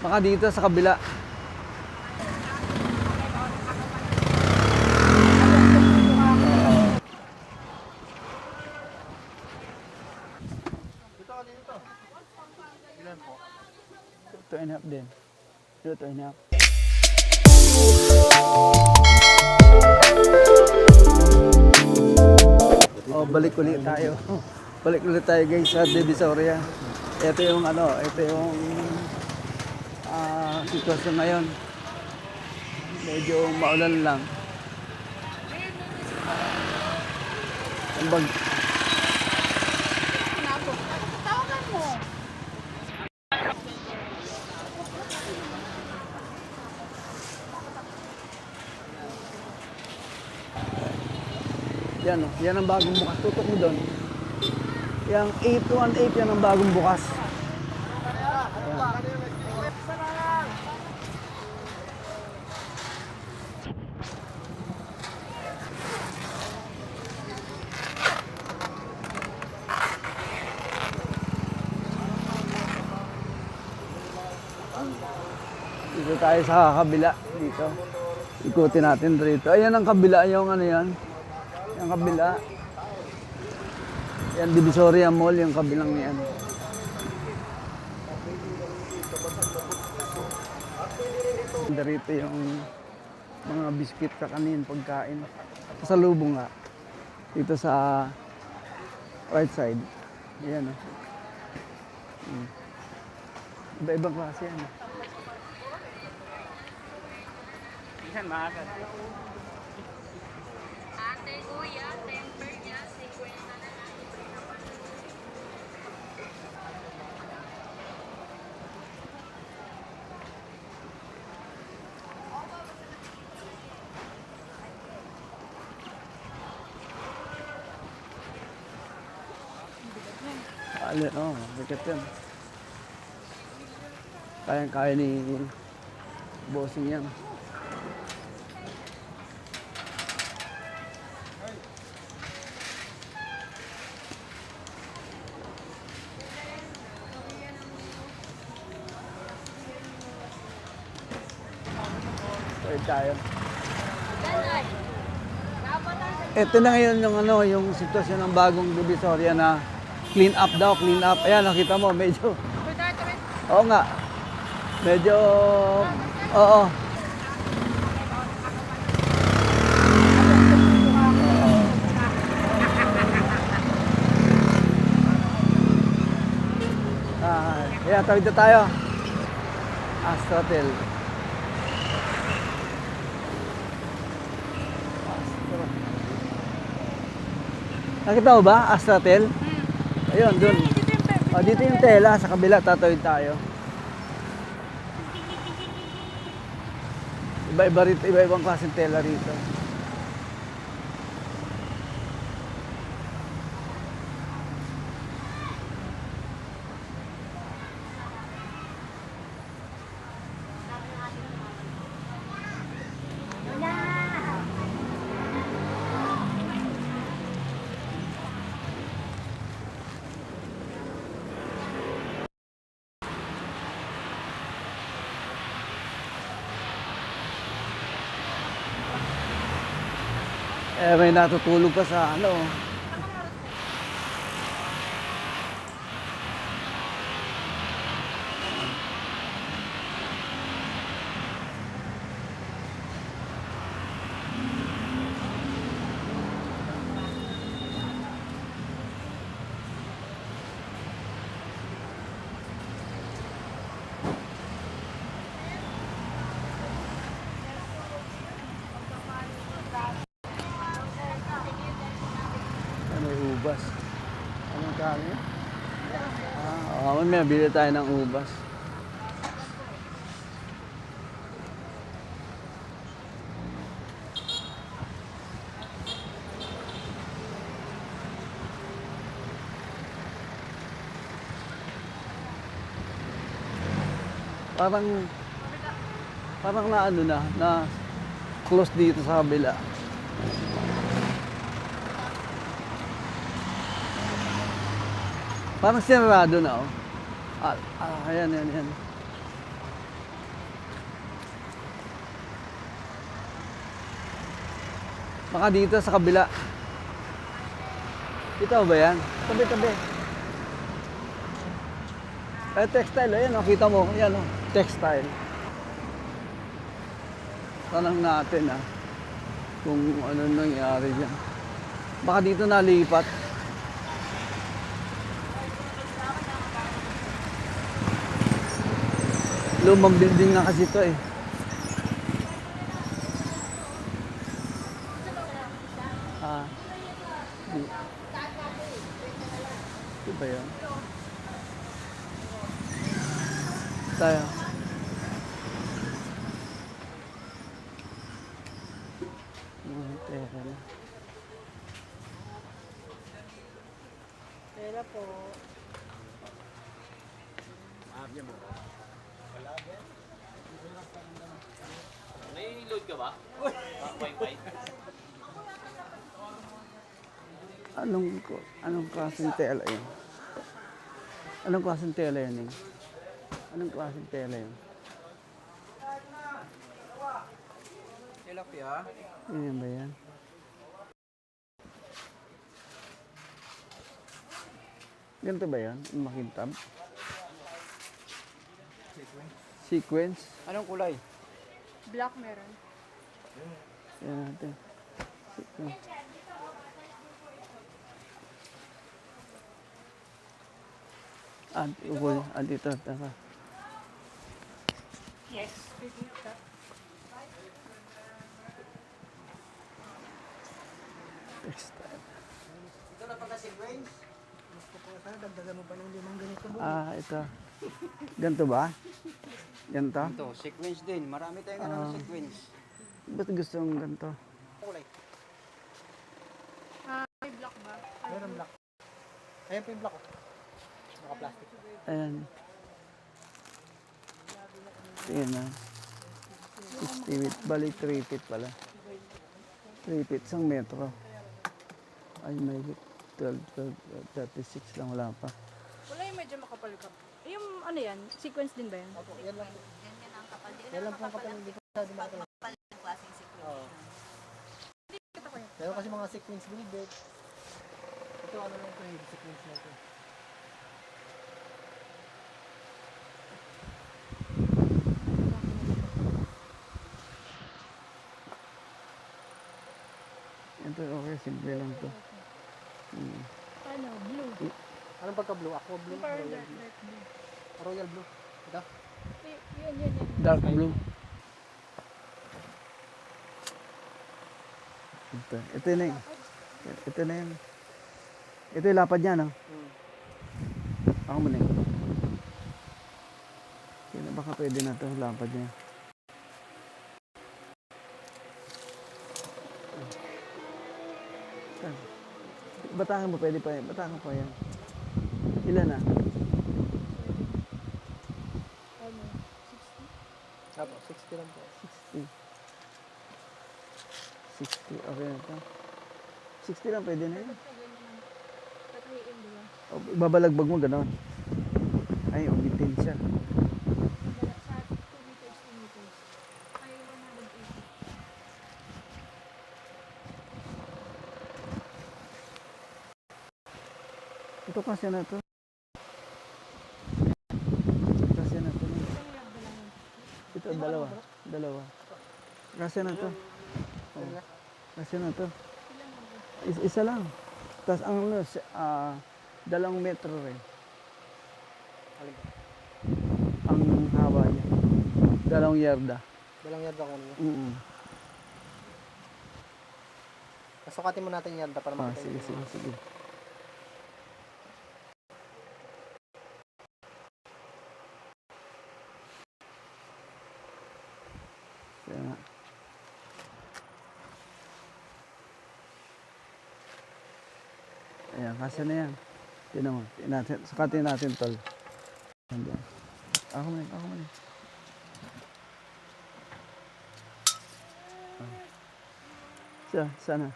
Baka dito sa kabila. Two and a half din. Two, and a half. Oh, balik ulit tayo. Balik ulit tayo guys sa Divisoria. Ito yung ano, ito yung ah sitwasyon ngayon. Medyo maulan lang. Ang bag, Tawagan mo. yan oh, yan ang bagong bukas. Tutok mo doon. Yung 818 yan ang bagong bukas. Dito tayo sa kabila dito. Ikutin natin dito. Ayan ang kabila, yung ano yan. Yung kabila. Yan, Divisoria Mall, yung kabilang yan. Dito yung mga biscuit sa kanin, pagkain. Sa lubong nga. Dito sa right side. Ayan o. Hmm. Iba-ibang klase yan. Eh. Ate, kuya, temper niya, 50 na lang. Alin, oh, bigat yan. Kayang-kaya ni bossing yan. Third tayo. Ito na ngayon yung ano, yung sitwasyon ng bagong Divisoria na clean up daw, clean up. Ayan, nakita mo, medyo, oo nga, medyo, oo. Ah, yeah, tawid na tayo. Astrotel. Nakita mo ba? Astratel? Ayun, dun. Oh, dito yung tela, sa kabila, tatawid tayo. Iba-iba rito, iba-ibang klaseng tela rito. Eh, may natutulog ka sa ano may ubas. Anong kami? May bili tayo ng ubas. Parang parang na ano na, na close dito sa kabila. Parang sinarado na, oh. At, ah, ayan, ayan, ayan. Baka dito sa kabila. Ito ba yan? Tabi, tabi. Eh, textile. Ayan, oh, kita mo. Ayan, oh, textile. Tanang natin, ah, kung ano nangyari dyan. Baka dito nalipat. Lumang building na kasi ito eh. Ah. Ito ba? Tayo. Hmm, teka na. Tela po. Nai-load ka ba? Wi-Fi? Anong, anong klaseng tela yun? Anong klaseng tela yun eh? Anong klaseng tela yun? Tilapia. Yan ba yan? Ganito ba yan? Makintab? Sequence? Anong kulay? Black meron. Yan natin. Sequence. Ah, upo. Ah, dito. Tara. Yes. Textile. Ito na pagka sequence. Gusto ko sana dagdagan mo pa ng limang ganito. Ah, ito. Ganito ba? Ganito? Ito, sequence din. Marami tayong ano Ah. sequence. Ba't gusto mong ganito? Kulay. Ah, may black ba? Meron black. Ayan po yung black. oh. Naka-plastic. Ayan. Tingnan na. 60 feet. Bali, 3 feet pala. 3 feet, isang metro. Ay, may 12, 12, 36 lang, wala pa. Wala yung medyo makapal ka. Yung ano yan, sequence din ba yan? Opo, yan lang po. Ganyan ang kapal. Di Yan lang po ang kapal. Hindi ko masyado makapal. kapal ng klaseng sequence. Oo. Meron kasi mga sequence velvet. Ito ano lang ito, heavy sequence na ito. Ito, okay, simple lang to. Ano, blue. Anong pagka-blue? Aqua blue? Yung parang Royal dark, blue? dark blue. Royal blue. Ito? Y- Yun, yun, yun. Dark blue. Ito, ito na yun. Ito na yun. Ito yung lapad niya, no? Hmm. Ako muna yun. Kaya na baka pwede na to lapad niya. Saan? Batangan mo pwede pa yan. Batangan pa yan. Ilan na? Ano, Opo, 60 lang po. 60. 60. Okay na to. 60 lang pwede na yun. tatahiin mo lang. O, babalagbag mo ganon. Ay, umitin siya. Wala, Sa 2 meters, 2 meters. Ay, 180. Ito kasi na to. Kasi na to. Isang yard na lang yun. Ito, dalawa. Dalawa. Kasi na to. Oh. Kasi na to. Is- isa lang. Tapos ang ano, ah, dalawang metro rin. Ang haba niya. Dalawang yarda. Dalang yarda ko niyo. Mm Pasukatin mo natin yarda para Ah, makita sige, yung- sige, sige. Kaya nga. Ayan, kasi na yan. Tinan mo. Tingnan natin. Sukatin natin, tol. Ayan. Ako muna, ako muna. Ah. Siya, sana.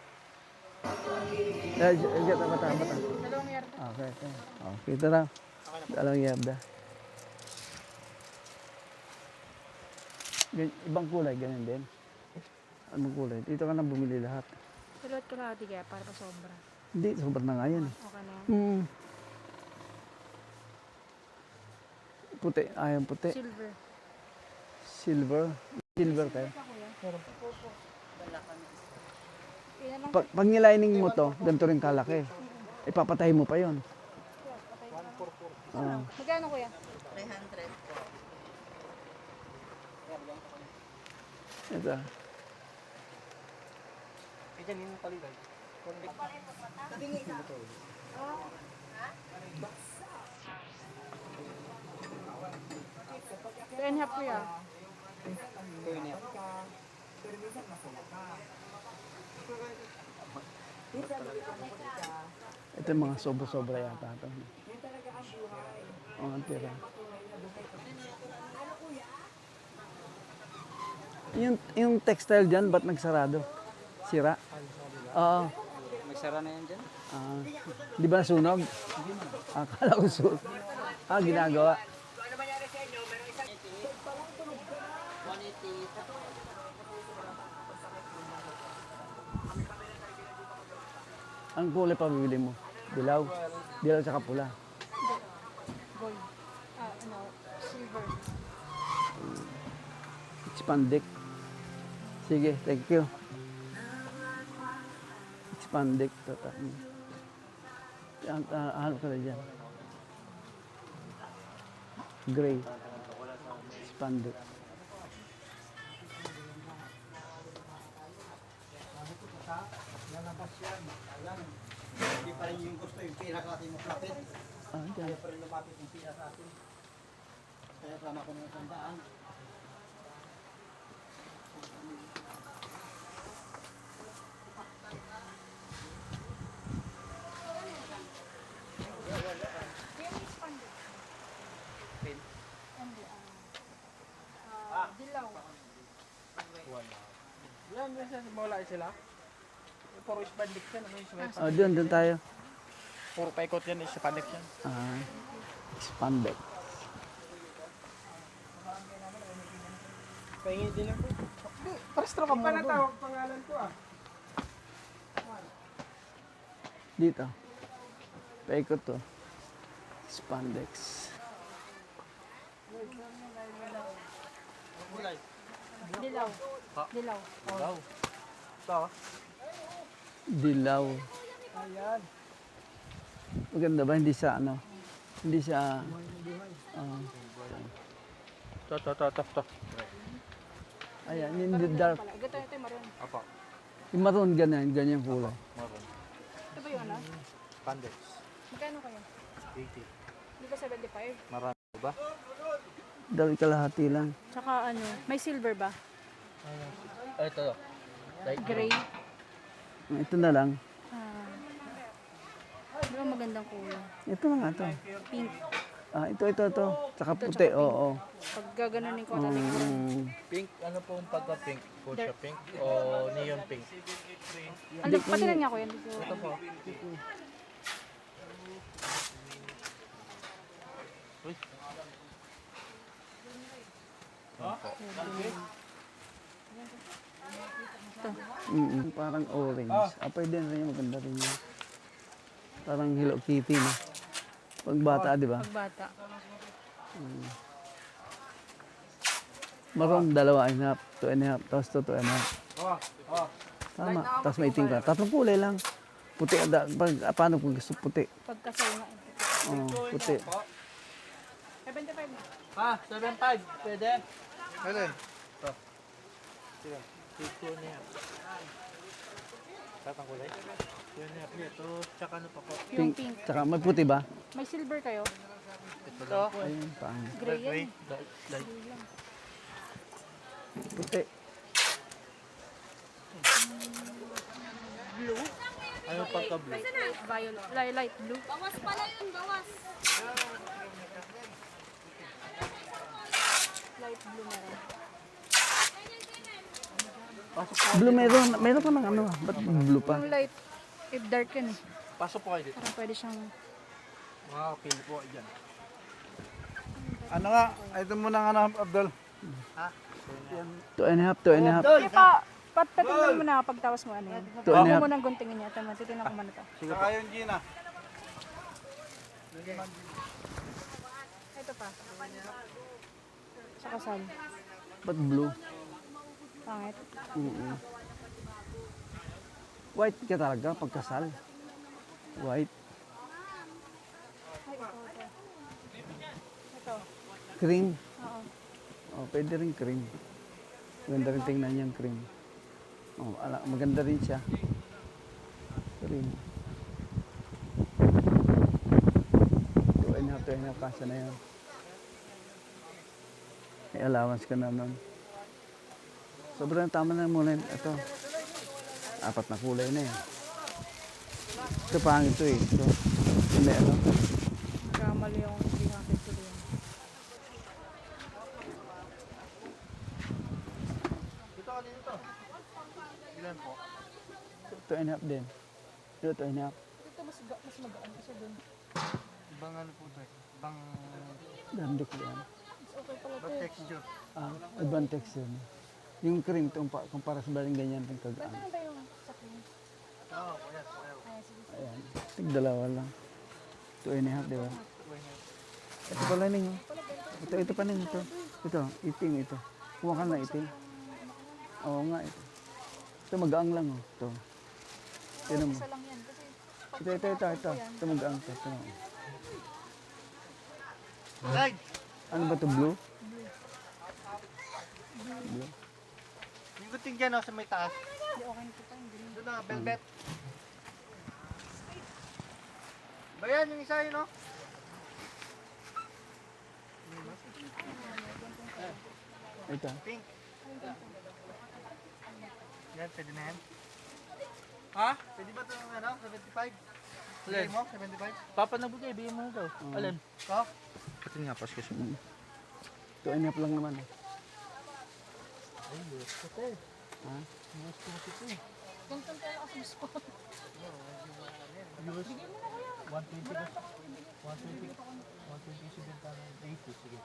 Eh, diyan, bata, bata. Dalawang yard. Okay, okay. Okay, ito na. Dalawang yarda. Ibang kulay, ganyan din. Anong kulay? Dito ka na bumili lahat. Silhouette ko lahat para pa sobra. Hindi, sobrang na nga yan. eh. Okay na. Hmm. Puti, ayaw puti. Silver. Silver. Silver kayo. Ilan lang Pag, pag nilining mo to, ganito rin kalaki. Ipapatay mo pa yon. Ah. Magkano kuya? 300. ito. Kaya dyan yung palibay. Tabingi ka. Two and a half kuya. Ito yung mga sobra-sobra yata. Ito. Oh, ang tira. Yung, yung textile dyan, ba't nagsarado? Sira? Oo. May sara na yan dyan? Ah, di ba sunog? Akala ko sunog. Ah, ginagawa. Ang kulay pa bibili mo? Dilaw? Dilaw tsaka pula. Gold. Ah, ano, silver. Expandic. Sige, thank you. Expandic. Tata. Yan, ah, hanap ka dyan. Gray. Expandic. Hindi pa rin yung gusto yung pira mo kapit. Ah, dyan. Kaya pa rin lumapit yung pira sa atin. Sama ko ng tandaan. Yan, yan sa mawala sila. Puro spandex yan. Ano yung sumay? Oh, dyan, dyan tayo. Puro paikot yan, is spandex yan. Ah, Expandic. Pahingi din ako. Parestro ka muna doon. pangalan ko ah. Dito. Paikot to. Spandex. Dilaw. Dilaw. Wow. Ito. Dilaw. Ayan. Maganda ba? Hindi sa ano? Hindi sa... ah, Ito, ito, ito, ito. ayan, yung dark. Pala. Ito, ito maroon. Apa. Yung maroon ganyan, ganyan kulay. Maroon. Ito ba yung ano? Spandex. Magkano kaya? 80. Di ba 75? Marami ba? Daw kalahati lang. Tsaka ano, may silver ba? Ito. Light Gray. Ito na lang. Ah. Di ba magandang kulay? Ito na nga to. Pink. Ah, ito, ito, ito. Tsaka puti, oo. Pag gaganunin ko, taling Mm, Pink, ano pong pagka-pink? Fuchsia pink o neon pink? Ano, patinan niya ko yan. Dito. Ito po. Uy. Mm, parang orange. Ah, pwede rin yun. Maganda rin yun. Parang Hello Kitty, no? Pag bata, di ba? Pag bata. Maroon, dalawa and a half, two and a half, tapos to, two and a half. Oh, oh. Tama. Tapos may tingka. Tatlong kulay lang. Puti, ada, pag, ah, paano kung gusto puti? Pagkasal nga. Oh, puti. 75 na. Ah, 7.5. Pwede? Pwede. Ito. Sige. Ito niya. Tatang kulay? Yun niya. Ito. Tsaka ano pa po? Yung Pink. pink. Tsaka may puti ba? May silver kayo? Ito. Ayun. Gray yan. Light. Light. Puti. Blue. Ano? Light, light violet. Light, light blue. Bawas pala yun, bawas. Light blue meron. Blue meron. Meron pa ng ano. Ba't blue pa? Yung light, if dark yan eh. Pasok po kayo dito. Parang pwede siyang Mga kapil po dyan. Ano nga? Ito muna nga na, Abdul. Ha? Two and a half, two and a half. Sige pa, Pat, patingnan mo na pagtawas mo ano yan. Ito, Huwag ano mo yan? munang guntingin niya. Tama, titignan ko muna to. Saka yung Gina. Ito pa. Sa kasal. Ba't blue? Pangit. Oo. White ka talaga pagkasal. White. Ay, ito, ito. Ito. Cream. Oo. Oh, pwede rin cream. Maganda rin tingnan yung cream. Oh, ala, maganda rin siya. Cream. Two and a half, two and a half, kasya na yan. May allowance ka na nun. Sobrang tama na muna. yun. Ito. Apat na kulay na eh. Ito pangit ito eh. Ito. May ano. Kamali yung hindi natin tuloy. Ito, ano ito? Ilan po? Two and a half din. Ito, two and a half. Ito mas, mas magaan kasi dun. Ibang ano po ito eh. Ibang, Dandok yan. Ito. eh. texture. Ah, advantage yun. Yung cream, itong pa, kumpara sa baling ganyan itong kagaan. Ano ba yung sa cream? Oo, oh, yes, sige. Ayan. Tig dalawa lang. Two and a half, di ba? Ito pala ninyo. Ito, ito pa ninyo. Ito. Ito, itim ito. Kuha ka na itim. Oo nga ito. Ito magaang lang oh. Ito. Tignan mo. Isa lang yan. Kasi Ito, ito, ito, ito. Ito magaang ito. ito. Right! Ano ba ito? Blue? Yung guting dyan, oh, sa may taas. hindi okay nito pa. Doon na, velvet. Ba yan, yung isa yun, oh? Ito. Pink. Yan, pwede na yan. Ha? Pwede ba itong ano, 75? Alin? mo, 75? Papa na bugay, bigyan mo na daw. Alin? Ko? Ito nga, pasko siya. Mm. A half lang naman. eh. Ha? Ganito tayo kasi gusto ko. 120 ba? 120. 120 siya din tayo. 80, sige.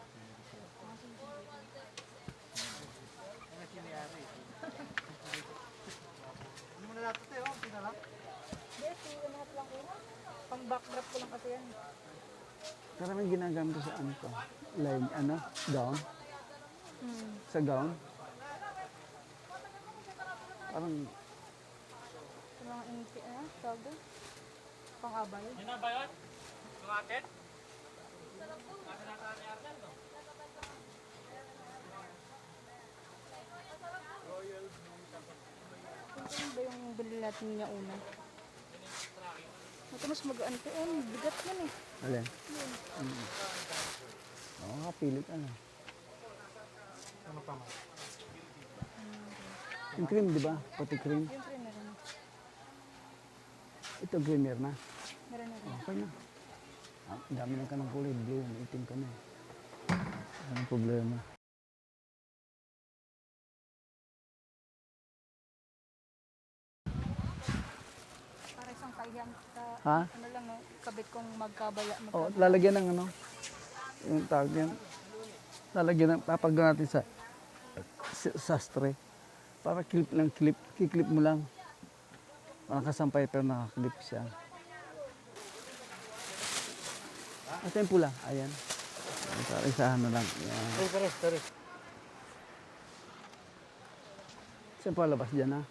Hindi mo na natin ito, oh. Hindi na lang. Hindi, two and a half lang ko. Pang backdrop ko lang kasi yan. Karaming ginagamit ko sa ano to? Line, ano? Gown? Hmm. Sa gown? Parang Sa mga inti, ano? Tawag doon? Pang abay. Yun na ba yun? Yung atin? Ano ba yung bili natin niya una? Ito mas magaan to. Oh, bigat yan eh. Alin? Mm. Oo, kapili ka na. Ano pa, ma? Yung cream, di ba? Pati cream. Yung cream meron. Ito creamer na. Meron na rin. Okay na. Ah, dami lang ka ng kulay. Blue, itim ka na eh. Anong problema? Kayang ka, Ha? ano lang, no? kabit kong magkabaya. Oh, Magkabaya. lalagyan ng ano? Yung tawag yan. Lalagyan ng, papagawa natin sa, sa sastre. Para clip lang, clip. Kiklip mo lang. Nakasampay pero nakaklip siya. Ito yung pula. Ayan. Para isahan na lang. Ayan. Ay, pares, pares. Saan palabas dyan ha?